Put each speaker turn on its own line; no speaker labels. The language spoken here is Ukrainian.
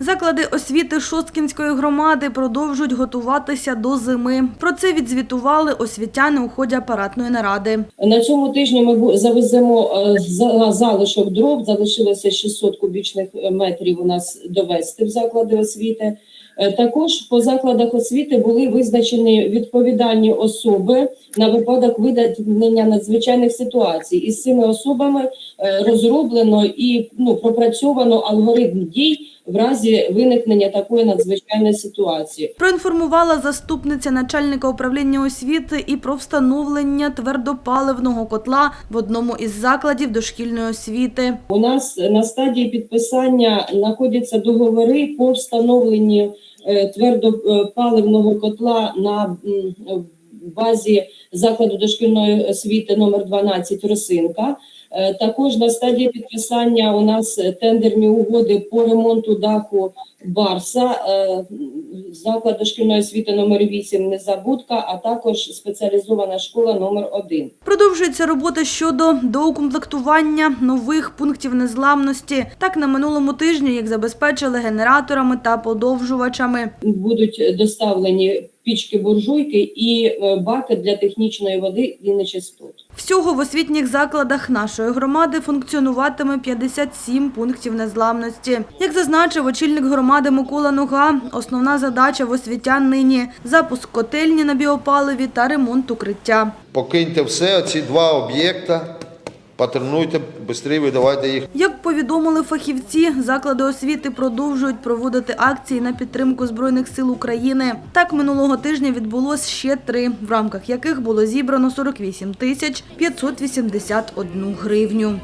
Заклади освіти Шосткінської громади продовжують готуватися до зими. Про це відзвітували освітяни у ході апаратної наради.
На цьому тижні ми завеземо е, залишок дров. Залишилося 600 кубічних е, метрів у нас довести в заклади освіти. Е, Також по закладах освіти були визначені відповідальні особи на випадок виникнення надзвичайних ситуацій. Із цими особами розроблено і ну пропрацьовано алгоритм дій в разі виникнення такої надзвичайної ситуації.
Проінформувала заступниця начальника управління освіти і про встановлення твердопаливного котла в одному із закладів дошкільної освіти.
У нас на стадії підписання знаходяться договори по встановленні е, твердопаливного котла на базі закладу дошкільної освіти номер 12 Росинка. Е, Також на стадії підписання у нас тендерні угоди по ремонту даху Барса, е, заклад дошкільної освіти номер 8 Незабудка, а також спеціалізована школа номер 1.
Продовжується робота щодо доукомплектування нових пунктів незламності. Так на минулому тижні їх забезпечили генераторами та подовжувачами.
будуть доставлені пічки буржуйки і е, баки для технічної води і нечистот.
Всього в освітніх закладах нашої громади функціонуватиме 57 пунктів незламності. Як зазначив очільник громади Микола Нога, основна задача в освітян нині – запуск котельні на біопаливі та ремонт укриття.
Покиньте все, ці два об'єкта, патернуйте, швидше видавайте їх.
Як повідомили фахівці, заклади освіти продовжують проводити акції на підтримку Збройних сил України. Так, минулого тижня відбулось ще три, в рамках яких було зібрано 48 тисяч 581 гривню.